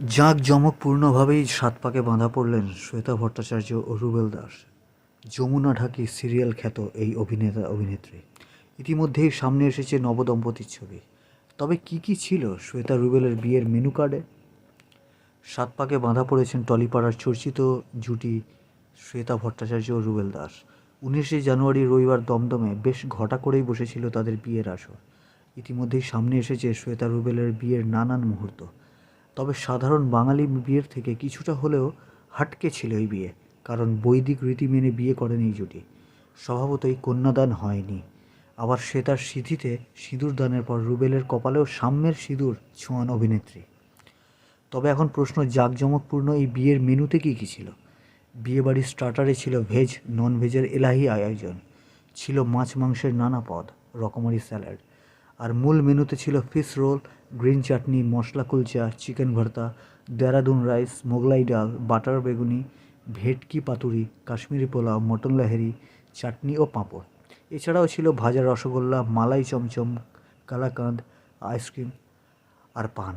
জাঁকজমকপূর্ণভাবেই সাত পাকে বাঁধা পড়লেন শ্বেতা ভট্টাচার্য ও রুবেল দাস। যমুনা ঢাকি সিরিয়াল খ্যাত এই অভিনেতা, অভিনেত্রী। ইতিমধ্যেই সামনে এসেছে নবদম্পতির ছবি। তবে কি কি ছিল শ্বেতা রুবেলের বিয়ের মেনু কার্ডে? সাত পাকে বাঁধা পড়েছেন টলিপাড়ার চর্চিত জুটি শ্বেতা ভট্টাচার্য ও রুবেল দাস। উনিশে জানুয়ারি রবিবার দমদমে বেশ ঘটা করেই বসেছিল তাদের বিয়ের আসর। ইতিমধ্যেই সামনে এসেছে শ্বেতা রুবেলের বিয়ের নানান মুহূর্ত। তবে সাধারণ বাঙালি বিয়ের থেকে কিছুটা হলেও হাটকে ছিল এই বিয়ে, কারণ বৈদিক রীতি মেনে বিয়ে করেন এই জুটি। স্বভাবতই কন্যাদান হয়নি। আবার সে তার সিঁথিতে সিঁদুর দানের পর রুবেলের কপালেও সাম্যের সিঁদুর ছোঁয়ান অভিনেত্রী। তবে এখন প্রশ্ন জাঁকজমকপূর্ণ এই বিয়ের মেনুতে কী কী ছিল? বিয়েবাড়ির স্টার্টারে ছিল ভেজ নন ভেজের এলাহি আয়োজন। ছিল মাছ মাংসের নানা পদ, রকমারি স্যালাড। আর মূল মেনুতে ছিল fish roll green chutney masala kulcha chicken bharta, Dehradun rice Mughlai dal butter beguni, bhetki paturi, Kashmiri pulao mutton Lahiri চাটনি ও পাঁপড়। এছাড়াও ছিল ভাজা রসগোল্লা, মালাই চমচম, কালাকাঁদ আইসক্রিম আর পান।